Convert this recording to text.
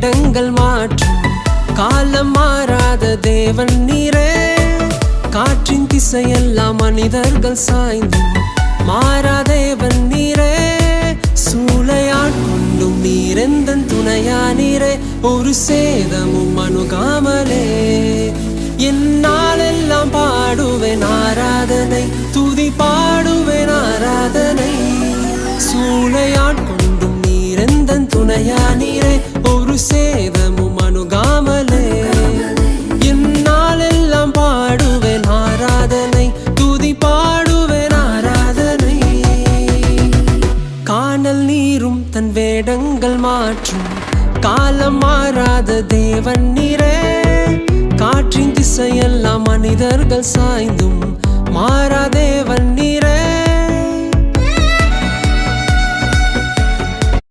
வேடங்கள் மாற்றும். காலம் மாறாத தேவன் நீரே. காற்றின் திசையெல்லாம் மனிதர்கள் சாய்ந்தும் மாறாதேவன் நீரே. சூளையாட் கொண்டும் நீரெந்தன் துணையா நீரே. ஒரு சேதமும் அணுகாமலே. என்னாலெல்லாம் பாடுவேன் ஆராதனை. துதி பாடுவேன் ஆராதனை. சூளையாட் கொண்டும் நீரெந்தன் துணையா நீ தன் வேடங்கள் மாற்றும். காலம் மாறாத தேவன் நீரே. காற்றின் திசையெல்லாம் மனிதர்கள் சாய்ந்தும். மாறா